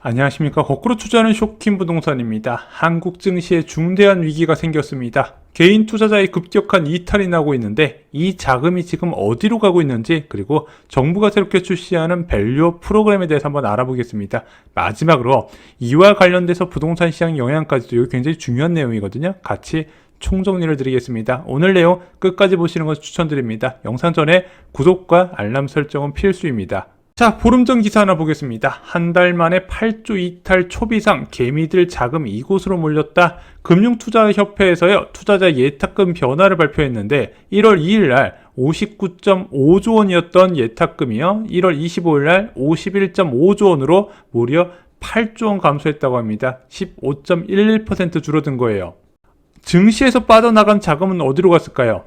안녕하십니까. 거꾸로 투자하는 쇼킹 부동산입니다. 한국 증시에 중대한 위기가 생겼습니다. 개인 투자자의 급격한 이탈이 나고 있는데 이 자금이 지금 어디로 가고 있는지 그리고 정부가 새롭게 출시하는 밸류 프로그램에 대해서 한번 알아보겠습니다. 마지막으로 이와 관련돼서 부동산 시장 영향까지도 굉장히 중요한 내용이거든요. 같이 총정리를 드리겠습니다. 오늘 내용 끝까지 보시는 것을 추천드립니다. 영상 전에 구독과 알람 설정은 필수입니다. 자, 보름 전 기사 하나 보겠습니다. 한 달 만에 8조 이탈 초비상 개미들 자금 이곳으로 몰렸다. 금융투자협회에서요, 투자자 예탁금 변화를 발표했는데 1월 2일 날 59.5조 원이었던 예탁금이요. 1월 25일 날 51.5조 원으로 무려 8조 원 감소했다고 합니다. 15.11% 줄어든 거예요. 증시에서 빠져나간 자금은 어디로 갔을까요?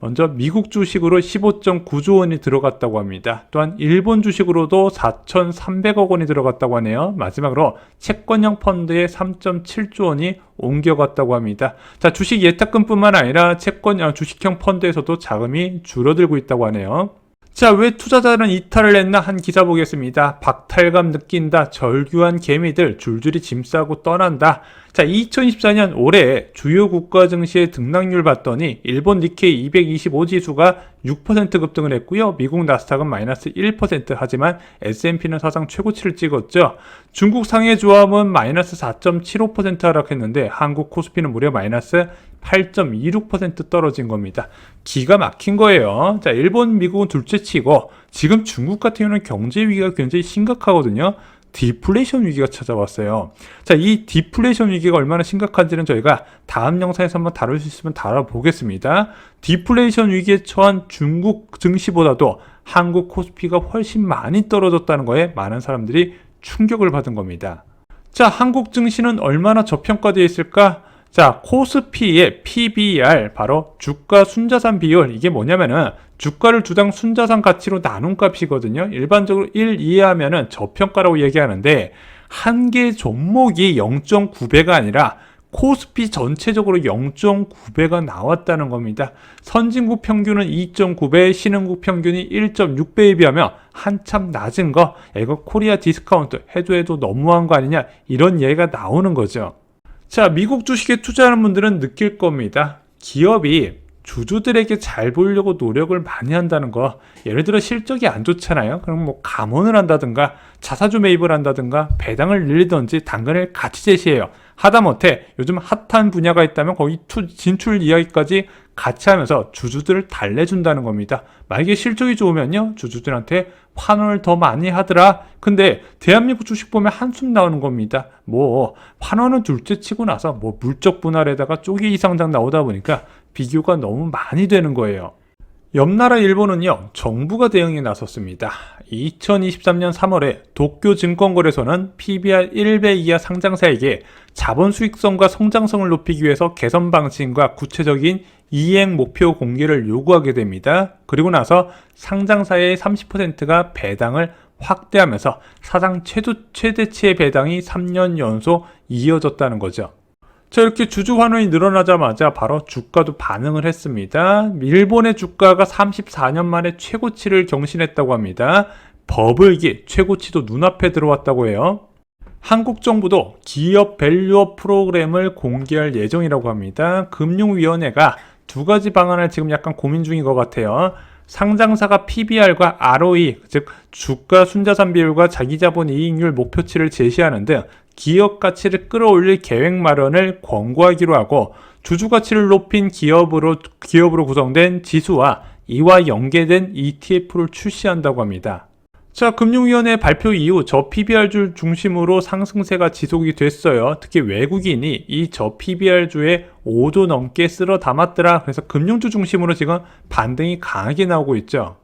먼저 미국 주식으로 15.9조 원이 들어갔다고 합니다. 또한 일본 주식으로도 4,300억 원이 들어갔다고 하네요. 마지막으로 채권형 펀드에 3.7조 원이 옮겨갔다고 합니다. 자, 주식 예탁금뿐만 아니라 채권 아, 주식형 펀드에서도 자금이 줄어들고 있다고 하네요. 자, 왜 투자자는 이탈을 했나 한 기사 보겠습니다. 박탈감 느낀다. 절규한 개미들 줄줄이 짐 싸고 떠난다. 자, 2024년 올해 주요 국가 증시의 등락률 봤더니 일본 니케이 225 지수가 6% 급등을 했고요. 미국 나스닥은 마이너스 1% 하지만 S&P는 사상 최고치를 찍었죠. 중국 상해 조합은 마이너스 4.75% 하락했는데 한국 코스피는 무려 마이너스 8.26% 떨어진 겁니다. 기가 막힌 거예요. 자, 일본, 미국은 둘째 치고 지금 중국 같은 경우는 경제 위기가 굉장히 심각하거든요. 디플레이션 위기가 찾아왔어요. 자, 이 디플레이션 위기가 얼마나 심각한지는 저희가 다음 영상에서 한번 다룰 수 있으면 다뤄보겠습니다. 디플레이션 위기에 처한 중국 증시보다도 한국 코스피가 훨씬 많이 떨어졌다는 거에 많은 사람들이 충격을 받은 겁니다. 자, 한국 증시는 얼마나 저평가되어 있을까? 자, 코스피의 PBR, 바로 주가 순자산 비율, 이게 뭐냐면은 주가를 주당 순자산 가치로 나눈 값이거든요. 일반적으로 1 이하면은 저평가라고 얘기하는데, 한 개 종목이 0.9배가 아니라 코스피 전체적으로 0.9배가 나왔다는 겁니다. 선진국 평균은 2.9배, 신흥국 평균이 1.6배에 비하면 한참 낮은 거, 이거 코리아 디스카운트 해도 해도 너무한 거 아니냐, 이런 얘기가 나오는 거죠. 자, 미국 주식에 투자하는 분들은 느낄 겁니다. 기업이 주주들에게 잘 보이려고 노력을 많이 한다는 거. 예를 들어 실적이 안 좋잖아요. 그럼 뭐 감원을 한다든가 자사주 매입을 한다든가 배당을 늘리든지 당근을 같이 제시해요. 하다못해 요즘 핫한 분야가 있다면 거기 투, 진출 이야기까지 같이 하면서 주주들을 달래준다는 겁니다. 만약에 실적이 좋으면요, 주주들한테 환원을 더 많이 하더라. 근데 대한민국 주식 보면 한숨 나오는 겁니다. 뭐 환원은 둘째 치고 나서 뭐 물적 분할에다가 쪼개 이상장 나오다 보니까 비교가 너무 많이 되는 거예요. 옆나라 일본은요, 정부가 대응에 나섰습니다. 2023년 3월에 도쿄 증권거래소는 PBR 1배 이하 상장사에게 자본 수익성과 성장성을 높이기 위해서 개선 방침과 구체적인 이행 목표 공개를 요구하게 됩니다. 그리고 나서 상장사의 30%가 배당을 확대하면서 사상 최도, 최대치의 배당이 3년 연속 이어졌다는 거죠. 자, 이렇게 주주 환원이 늘어나자마자 바로 주가도 반응을 했습니다. 일본의 주가가 34년 만에 최고치를 경신했다고 합니다. 버블기 최고치도 눈앞에 들어왔다고 해요. 한국 정부도 기업 밸류업 프로그램을 공개할 예정이라고 합니다. 금융위원회가 두 가지 방안을 지금 약간 고민 중인 것 같아요. 상장사가 PBR과 ROE, 즉 주가 순자산 비율과 자기자본 이익률 목표치를 제시하는 등 기업 가치를 끌어올릴 계획 마련을 권고하기로 하고 주주 가치를 높인 기업으로 기업으로 구성된 지수와 이와 연계된 ETF를 출시한다고 합니다. 자, 금융위원회 발표 이후 저 PBR주 중심으로 상승세가 지속이 됐어요. 특히 외국인이 이 저 PBR주에 5조 넘게 쓸어 담았더라. 그래서 금융주 중심으로 지금 반등이 강하게 나오고 있죠.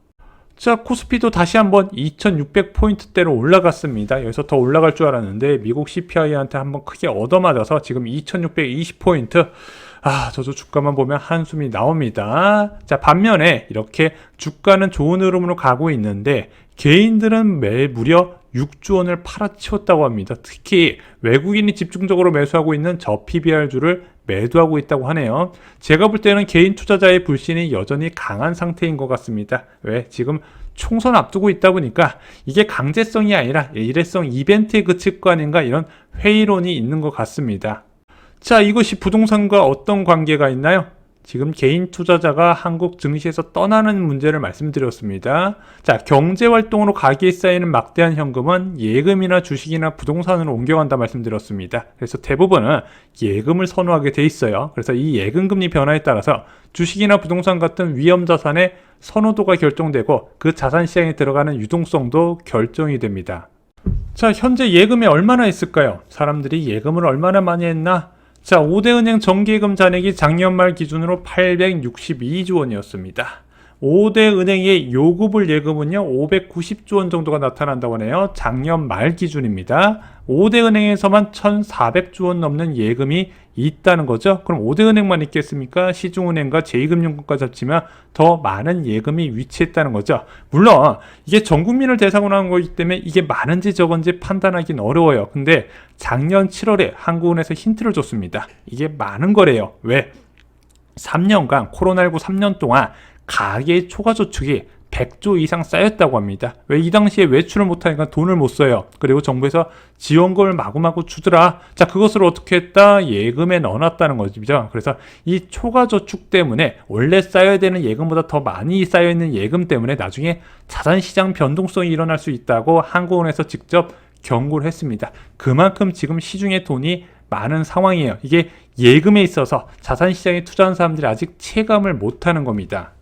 자, 코스피도 다시 한번 2600포인트대로 올라갔습니다. 여기서 더 올라갈 줄 알았는데 미국 CPI한테 한번 크게 얻어맞아서 지금 2620포인트. 아, 저도 주가만 보면 한숨이 나옵니다. 자, 반면에 이렇게 주가는 좋은 흐름으로 가고 있는데 개인들은 매 무려 6조 원을 팔아치웠다고 합니다. 특히 외국인이 집중적으로 매수하고 있는 저 PBR주를 매도하고 있다고 하네요. 제가 볼 때는 개인 투자자의 불신이 여전히 강한 상태인 것 같습니다. 왜? 지금 총선 앞두고 있다 보니까 이게 강제성이 아니라 일회성 이벤트에 그칠 거 아닌가 이런 회의론이 있는 것 같습니다. 자, 이것이 부동산과 어떤 관계가 있나요? 지금 개인 투자자가 한국 증시에서 떠나는 문제를 말씀드렸습니다. 자, 경제 활동으로 가계에 쌓이는 막대한 현금은 예금이나 주식이나 부동산으로 옮겨간다 말씀드렸습니다. 그래서 대부분은 예금을 선호하게 돼 있어요. 그래서 이 예금 금리 변화에 따라서 주식이나 부동산 같은 위험 자산의 선호도가 결정되고 그 자산 시장에 들어가는 유동성도 결정이 됩니다. 자, 현재 예금에 얼마나 있을까요? 사람들이 예금을 얼마나 많이 했나? 자, 5대 은행 정기예금 잔액이 작년 말 기준으로 862조 원이었습니다. 5대 은행의 요구불 예금은요, 590조 원 정도가 나타난다고 하네요. 작년 말 기준입니다. 5대 은행에서만 1,400조 원 넘는 예금이 있다는 거죠. 그럼 5대 은행만 있겠습니까? 시중은행과 제2금융권까지 합치면 더 많은 예금이 위치했다는 거죠. 물론 이게 전 국민을 대상으로 한 거기 때문에 이게 많은지 적은지 판단하기는 어려워요. 근데 작년 7월에 한국은행에서 힌트를 줬습니다. 이게 많은 거래요. 왜? 3년간 코로나19 3년 동안 가계 초과 저축이 100조 이상 쌓였다고 합니다. 왜 이 당시에 외출을 못하니까 돈을 못 써요. 그리고 정부에서 지원금을 마구마구 주더라. 자, 그것을 어떻게 했다? 예금에 넣어놨다는 거죠. 그래서 이 초과 저축 때문에 원래 쌓여야 되는 예금보다 더 많이 쌓여있는 예금 때문에 나중에 자산시장 변동성이 일어날 수 있다고 한국은행에서 직접 경고를 했습니다. 그만큼 지금 시중에 돈이 많은 상황이에요. 이게 예금에 있어서 자산시장에 투자한 사람들이 아직 체감을 못하는 겁니다.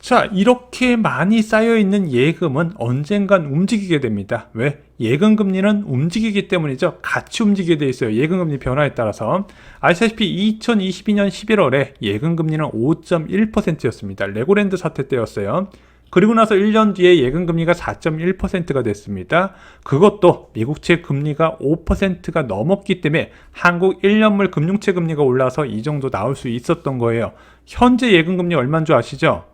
자, 이렇게 많이 쌓여있는 예금은 언젠간 움직이게 됩니다. 왜? 예금 금리는 움직이기 때문이죠. 같이 움직이게 돼 있어요. 예금 금리 변화에 따라서. 아시다시피 2022년 11월에 예금 금리는 5.1%였습니다. 레고랜드 사태 때였어요. 그리고 나서 1년 뒤에 예금 금리가 4.1%가 됐습니다. 그것도 미국채 금리가 5%가 넘었기 때문에 한국 1년물 금융채 금리가 올라서 이 정도 나올 수 있었던 거예요. 현재 예금 금리 얼마인 줄 아시죠?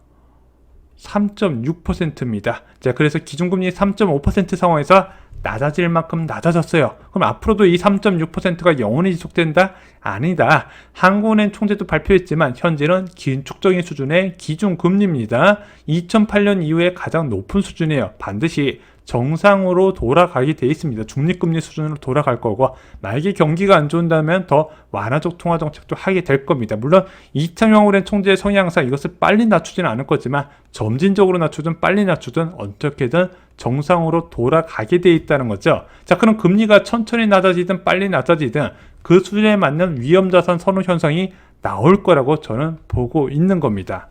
3.6%입니다. 자, 그래서 기준금리 3.5% 상황에서 낮아질 만큼 낮아졌어요. 그럼 앞으로도 이 3.6%가 영원히 지속된다? 아니다. 한국은행 총재도 발표했지만 현재는 긴축적인 수준의 기준금리입니다. 2008년 이후에 가장 높은 수준이에요. 반드시 정상으로 돌아가게 돼 있습니다. 중립금리 수준으로 돌아갈 거고 만약에 경기가 안 좋은다면 더 완화적 통화 정책도 하게 될 겁니다. 물론 이창용 오랜 총재의 성향상 이것을 빨리 낮추지는 않을 거지만 점진적으로 낮추든 빨리 낮추든 어떻게든 정상으로 돌아가게 돼 있다는 거죠. 자, 그럼 금리가 천천히 낮아지든 빨리 낮아지든 그 수준에 맞는 위험 자산 선호 현상이 나올 거라고 저는 보고 있는 겁니다.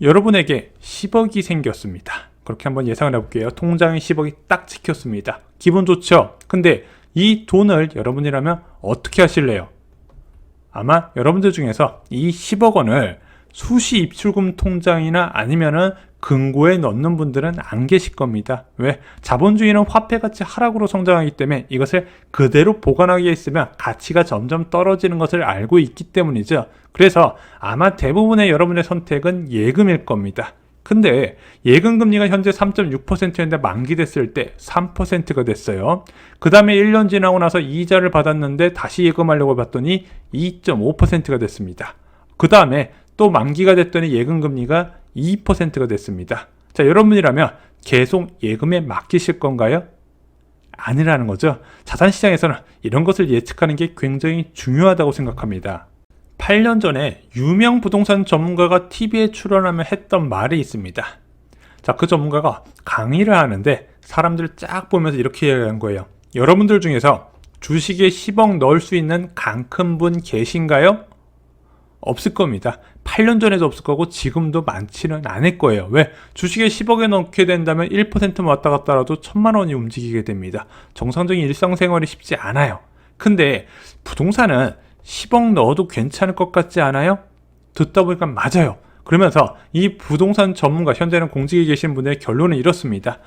여러분에게 10억이 생겼습니다. 그렇게 한번 예상을 해볼게요. 통장에 10억이 딱 찍혔습니다. 기분 좋죠? 근데 이 돈을 여러분이라면 어떻게 하실래요? 아마 여러분들 중에서 이 10억 원을 수시 입출금 통장이나 아니면은 금고에 넣는 분들은 안 계실 겁니다. 왜? 자본주의는 화폐가치 하락으로 성장하기 때문에 이것을 그대로 보관하게 있으면 가치가 점점 떨어지는 것을 알고 있기 때문이죠. 그래서 아마 대부분의 여러분의 선택은 예금일 겁니다. 근데 예금 금리가 현재 3.6%였는데 만기됐을 때 3%가 됐어요. 그 다음에 1년 지나고 나서 이자를 받았는데 다시 예금하려고 봤더니 2.5%가 됐습니다. 그 다음에 또 만기가 됐더니 예금 금리가 2%가 됐습니다. 자, 여러분이라면 계속 예금에 맡기실 건가요? 아니라는 거죠. 자산시장에서는 이런 것을 예측하는 게 굉장히 중요하다고 생각합니다. 8년 전에 유명 부동산 전문가가 TV에 출연하며 했던 말이 있습니다. 자, 그 전문가가 강의를 하는데 사람들을 쫙 보면서 이렇게 얘기한 거예요. 여러분들 중에서 주식에 10억 넣을 수 있는 강큰 분 계신가요? 없을 겁니다. 8년 전에도 없을 거고 지금도 많지는 않을 거예요. 왜? 주식에 10억에 넣게 된다면 1% 왔다 갔다 라도 천만 원이 움직이게 됩니다. 정상적인 일상생활이 쉽지 않아요. 근데 부동산은 10억 넣어도 괜찮을 것 같지 않아요? 듣다 보니까 맞아요. 그러면서 이 부동산 전문가, 현재는 공직에 계신 분의 결론은 이렇습니다.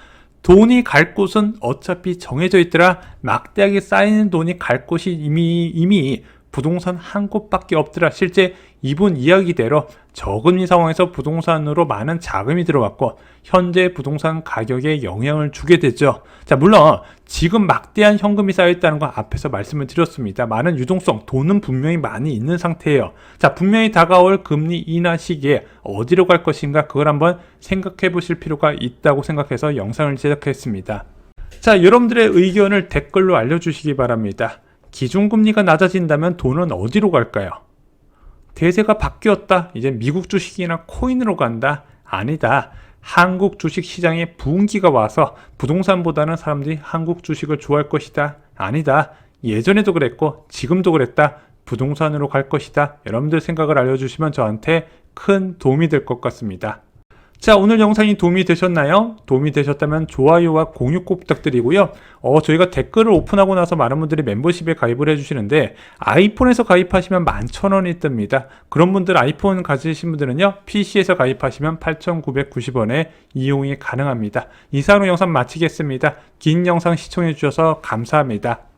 돈이 갈 곳은 어차피 정해져 있더라. 막대하게 쌓이는 돈이 갈 곳이 이미, 이미 부동산 한 곳밖에 없더라. 실제 이분 이야기대로 저금리 상황에서 부동산으로 많은 자금이 들어왔고 현재 부동산 가격에 영향을 주게 되죠. 자, 물론 지금 막대한 현금이 쌓여 있다는 건 앞에서 말씀을 드렸습니다. 많은 유동성, 돈은 분명히 많이 있는 상태예요. 자, 분명히 다가올 금리 인하 시기에 어디로 갈 것인가 그걸 한번 생각해 보실 필요가 있다고 생각해서 영상을 제작했습니다. 자, 여러분들의 의견을 댓글로 알려 주시기 바랍니다. 기준금리가 낮아진다면 돈은 어디로 갈까요? 대세가 바뀌었다. 이제 미국 주식이나 코인으로 간다. 아니다. 한국 주식 시장에 부흥기가 와서 부동산보다는 사람들이 한국 주식을 좋아할 것이다. 아니다. 예전에도 그랬고 지금도 그랬다. 부동산으로 갈 것이다. 여러분들 생각을 알려주시면 저한테 큰 도움이 될 것 같습니다. 자, 오늘 영상이 도움이 되셨나요? 도움이 되셨다면 좋아요와 공유 꼭 부탁드리고요. 어, 저희가 댓글을 오픈하고 나서 많은 분들이 멤버십에 가입을 해주시는데, 아이폰에서 가입하시면 11,000원이 뜹니다. 그런 분들 아이폰 가지신 분들은요, PC에서 가입하시면 8,990원에 이용이 가능합니다. 이상으로 영상 마치겠습니다. 긴 영상 시청해주셔서 감사합니다.